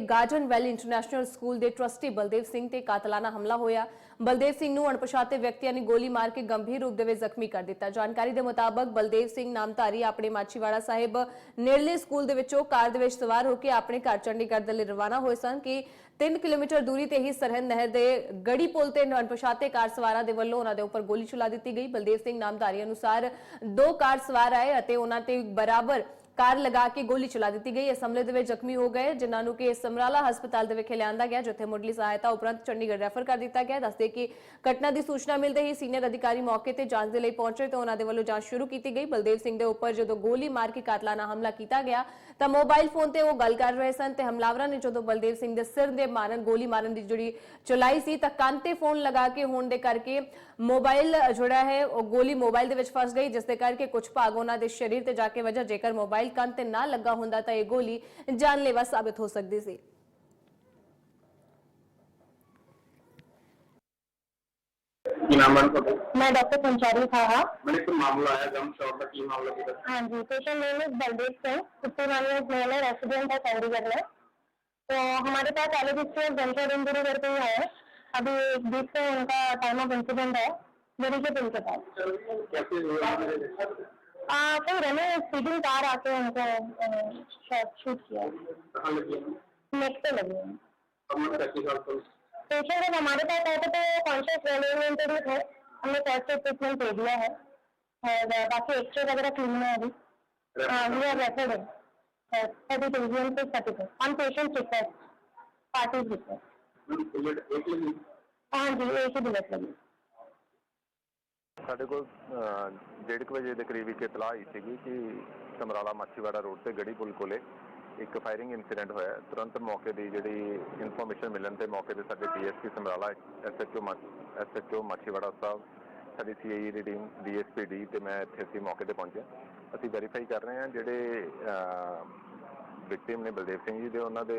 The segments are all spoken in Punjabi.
ਗਾਰਡਨ ਵੈਲੀ ਇੰਟਰਨੈਸ਼ਨਲ ਸਕੂਲ ਦੇ ਟਰਸਟੀ ਬਲਦੇਵ ਸਿੰਘ ਤੇ ਕਾਤਲਾਨਾ ਹਮਲਾ ਹੋਇਆ। ਬਲਦੇਵ ਸਿੰਘ ਨੂੰ ਅਣਪਛਾਤੇ ਵਿਅਕਤੀਆਂ ਨੇ ਗੋਲੀ ਮਾਰ ਕੇ ਗੰਭੀਰ ਰੂਪ ਦੇ ਵਿੱਚ ਜ਼ਖਮੀ ਕਰ ਦਿੱਤਾ। ਜਾਣਕਾਰੀ ਦੇ ਮੁਤਾਬਕ ਬਲਦੇਵ ਸਿੰਘ ਨਾਮਧਾਰੀ ਆਪਣੇ ਮਾਛੀਵਾੜਾ ਸਾਹਿਬ ਨੇੜਲੇ ਸਕੂਲ ਦੇ ਵਿੱਚੋਂ ਕਾਰ ਦੇ ਵਿੱਚ ਸਵਾਰ ਹੋ ਕੇ ਆਪਣੇ ਘਰ ਚੰਡੀਗੜ੍ਹ ਦੇ ਲਈ ਰਵਾਨਾ ਹੋਏ ਸਨ ਕਿ 3 ਕਿਲੋਮੀਟਰ ਦੂਰੀ ਤੇ ਹੀ ਸਰਹੰਦ ਨਹਿਰ ਦੇ ਗੜੀ ਪੁਲ ਤੇ ਅਣਪਛਾਤੇ ਕਾਰ ਸਵਾਰਾਂ ਦੇ ਵੱਲੋਂ ਉਹਨਾਂ ਦੇ ਉੱਪਰ ਗੋਲੀ ਚਲਾ ਦਿੱਤੀ ਗਈ। ਬਲਦੇਵ ਸਿੰਘ ਨਾਮਧਾਰੀ ਅਨੁਸਾਰ ਦੋ ਕਾਰ ਸਵਾਰ ਆਏ ਅਤੇ ਉਹਨਾਂ ਤੇ ਬਰਾਬਰ ਕਾਰ ਲਗਾ ਕੇ ਗੋਲੀ ਚਲਾ ਦਿੱਤੀ ਗਈ। ਇਸ ਹਮਲੇ ਦੇ ਵਿੱਚ ਜ਼ਖਮੀ ਹੋ ਗਏ, ਜਿਨ੍ਹਾਂ ਨੂੰ ਕਿ ਸਮਰਾਲਾ ਹਸਪਤਾਲ ਦੇ ਵਿਖੇ ਲਿਆਂਦਾ ਗਿਆ, ਜਿੱਥੇ ਮੁੱਢਲੀ ਸਹਾਇਤਾ ਉਪਰੰਤ ਚੰਡੀਗੜ੍ਹ ਰੈਫਰ ਕਰ ਦਿੱਤਾ ਗਿਆ। ਦੱਸਦੇ ਕਿ ਘਟਨਾ ਦੀ ਸੂਚਨਾ ਮਿਲਦੇ ਹੀ ਸੀਨੀਅਰ ਅਧਿਕਾਰੀ ਮੌਕੇ ਤੇ ਜਾਂਚ ਦੇ ਲਈ ਪਹੁੰਚੇ ਤੇ ਉਹਨਾਂ ਦੇ ਵੱਲੋਂ ਜਾਂਚ ਸ਼ੁਰੂ ਕੀਤੀ ਗਈ। ਬਲਦੇਵ ਸਿੰਘ ਦੇ ਉੱਪਰ ਜਦੋਂ ਗੋਲੀ ਮਾਰ ਕੇ ਕਾਤਲਾਨਾ ਹਮਲਾ ਕੀਤਾ ਗਿਆ, ਤਾਂ ਮੋਬਾਈਲ ਫੋਨ ਤੇ ਉਹ ਗੱਲ ਕਰ ਰਹੇ ਸਨ ਤੇ ਹਮਲਾਵਰਾਂ ਨੇ ਜਦੋਂ ਬਲਦੇਵ ਸਿੰਘ ਦੇ ਸਿਰ ਦੇ ਮਾਰਨ, ਗੋਲੀ ਮਾਰਨ ਦੀ ਜਿਹੜੀ ਚਲਾਈ ਸੀ, ਤਾਂ ਕੰਨ ਤੇ ਫੋਨ ਲਗਾ ਕੇ ਹੋਣ ਦੇ ਕਰਕੇ ਮੋਬਾਈਲ ਜਿਹੜਾ ਹੈ, ਉਹ ਗੋਲੀ ਮੋਬਾਈਲ ਦੇ ਵਿੱਚ ਫਸ ਗਈ, ਜਿਸ ਦੇ ਕਰਕੇ ਕੁਝ ਭਾਗ ਉਹਨਾਂ ਦੇ ਸਰੀਰ ਤੇ ਜਾ ਕੇ ਵਜਾ ਜੇਕਰ ਮੋਬਾਈਲ ਕੰਨ ਤੇ ਨਾ ਲੱਗਾ ਹੁੰਦਾ ਤਾਂ ਇਹ ਗੋਲੀ ਜਾਨਲੇਵਾ ਸਾਬਿਤ ਹੋ ਸਕਦੀ ਸੀ ਕੀ ਨਾਮ ਹੈ ਤੁਹਾਡਾ मैं डॉक्टर पंचारी खाहा ਮੈਨੂੰ ਇੱਕ ਮਾਮਲਾ ਆਇਆ ਗਮ ਸ਼ੌਟ ਦਾ ਕੀ ਮਾਮਲਾ ਸੀ हाँ जी patient name is Baldev Singh fifty one years male है रेसिडेंट है चंडीगढ़ में तो हमारे पास alleged history of gunshot injury करके ही आए अभी एक वीक से उनका टाइम ऑफ इंसिडेंट है मेरी के पुल के पास कोई रने स्पीडिंग कार आके उनको शूट किया। नेक पे लगी है। पेशेंट जब हमारे पास आए थे तो कॉन्शियस रेलिवेंटेड थे। हमने फ़र्स्ट एड ट्रीटमेंट दे दिया है। और बाकी एक्सरे वगैरह क्लीन है अभी। We are referred thirty division से thirty two on patient request party request हाँ जी एक ही बुलेट लगी। ਸਾਡੇ ਕੋਲ ਅਹ, ਡੇਢ ਕੁ ਵਜੇ ਦੇ ਕਰੀਬ ਇੱਕ ਇਤਲਾਹ ਆਈ ਸੀਗੀ ਕਿ ਸਮਰਾਲਾ ਮਾਛੀਵਾੜਾ ਰੋਡ ਤੇ ਗੜੀ ਪੁਲ ਕੋਲੇ ਇੱਕ ਫਾਇਰਿੰਗ ਇਨਸੀਡੈਂਟ ਹੋਇਆ। ਤੁਰੰਤ ਮੌਕੇ ਦੀ ਜਿਹੜੀ ਇਨਫੋਰਮੇਸ਼ਨ ਮਿਲਣ ਤੇ ਮੌਕੇ ਤੇ ਸਾਡੇ DSP Samrala SHO SHO Machhiwara ਸਾਹਿਬ ਸਾਡੀ ਸੀਆਈਏ ਦੀ ਟੀਮ ਡੀਐਸਪੀ ਡੀ ਤੇ ਮੈਂ ਇੱਥੇ ਸੀ ਮੌਕੇ ਤੇ ਪਹੁੰਚਿਆ ਅਸੀਂ ਵੈਰੀਫਾਈ ਕਰ ਰਹੇ ਹਾਂ ਜਿਹੜੇ ਵਿਕਟਿਮ ਨੇ ਬਲਦੇਵ ਸਿੰਘ ਜੀ ਦੇ ਉਹਨਾਂ ਦੇ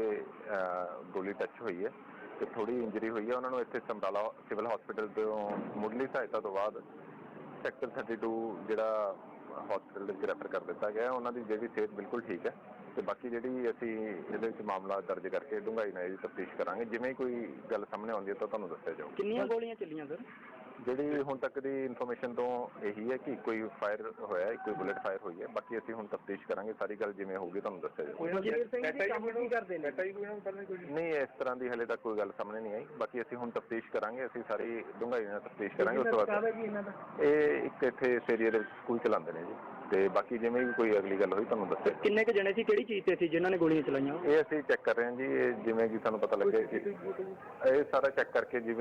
ਗੋਲੀ ਟੱਚ ਹੋਈ ਹੈ ਤੇ ਥੋੜੀ ਇੰਜਰੀ ਹੋਈ ਹੈ। ਉਹਨਾਂ ਨੂੰ ਇੱਥੇ ਸਮਰਾਲਾ ਸਿਵਲ ਹਸਪੀਟਲ ਤੋਂ ਮੁੱਢਲੀ ਸਹਾਇਤਾ ਤੋਂ ਬਾਅਦ ਸੈਕਟਰ 32 ਜਿਹੜਾ ਹਸਪੀਟਲ ਵਿੱਚ ਰੈਫਰ ਕਰ ਦਿੱਤਾ ਗਿਆ, ਉਹਨਾਂ ਦੀ ਜਿਹੜੀ ਸਿਹਤ ਬਿਲਕੁਲ ਠੀਕ ਹੈ ਤੇ ਬਾਕੀ ਜਿਹੜੀ ਅਸੀਂ ਇਹਦੇ ਵਿੱਚ ਮਾਮਲਾ ਦਰਜ ਕਰਕੇ ਡੂੰਘਾਈ ਨਾਲ ਇਹਦੀ ਤਫਤੀਸ਼ ਕਰਾਂਗੇ। ਜਿਵੇਂ ਕੋਈ ਗੱਲ ਸਾਹਮਣੇ ਆਉਂਦੀ ਹੈ ਤਾਂ ਤੁਹਾਨੂੰ ਦੱਸਿਆ ਜਾਊਗਾ। ਕਿੰਨੀਆਂ ਗੋਲੀਆਂ ਚੱਲੀਆਂ ਸਰ ਜਿਹੜੀ ਹੁਣ ਤੱਕ ਦੀ ਇਨਫੋਰਮੇਸ਼ਨ ਤੋਂ ਇਹੀ ਹੈ ਕਿ ਕੋਈ ਫਾਇਰ ਹੋਇਆ ਹੈ ਕੋਈ ਬੁਲੇਟ ਫਾਇਰ ਹੋਈ ਹੈ। ਬਾਕੀ ਅਸੀਂ ਹੁਣ ਤਫਤੀਸ਼ ਕਰਾਂਗੇ ਸਾਰੀ ਗੱਲ ਜਿਵੇਂ ਹੋਊਗੀ ਤੁਹਾਨੂੰ ਦੱਸਿਆ ਜਾਊਗਾ। ਜਗੀਰ ਸਿੰਘ ਜੀ ਕੰਮ ਕੀ ਕਰਦੇ ਨੇ? ਨਹੀਂ ਇਸ ਤਰ੍ਹਾਂ ਦੀ ਹਲੇ ਤੱਕ ਕੋਈ ਗੱਲ ਸਾਹਮਣੇ ਨਹੀਂ ਆਈ। ਬਾਕੀ ਅਸੀਂ ਹੁਣ ਤਫਤੀਸ਼ ਕਰਾਂਗੇ ਅਸੀਂ ਸਾਰੀ ਡੂੰਘਾਈ ਨਾਲ ਤਫਤੀਸ਼ ਕਰਾਂਗੇ ਉਸ ਤੋਂ ਬਾਅਦ ਇਹ ਇੱਕ ਇੱਥੇ ਇਸ ਏਰੀਆ ਦੇ ਸਕੂਲ ਚਲਾਉਂਦੇ ਨੇ ਜੀ। ਤੇ ਬਾਕੀ ਜਿਵੇਂ ਵੀ ਕੋਈ ਅਗਲੀ ਗੱਲ ਹੋਈ ਤੁਹਾਨੂੰ ਦੱਸਿਆ ਕਿੰਨੇ ਕੁ ਜਣੇ ਸੀ ਕਿਹੜੀ ਚੀਜ਼ ਤੇ ਸੀ ਜਿਨ੍ਹਾਂ ਨੇ ਗੋਲੀਆਂ ਚਲਾਈਆਂ? ਇਹ ਅਸੀਂ ਚੈੱਕ ਕਰ ਰਹੇ ਹਾਂ ਜੀ ਇਹ ਜਿਵੇਂ ਕਿ ਸਾਨੂੰ ਪਤਾ ਲੱਗਿਆ ਕਿ ਇਹ ਸਾਰਾ ਚੈੱਕ ਕਰਕੇ ਜਿਵੇਂ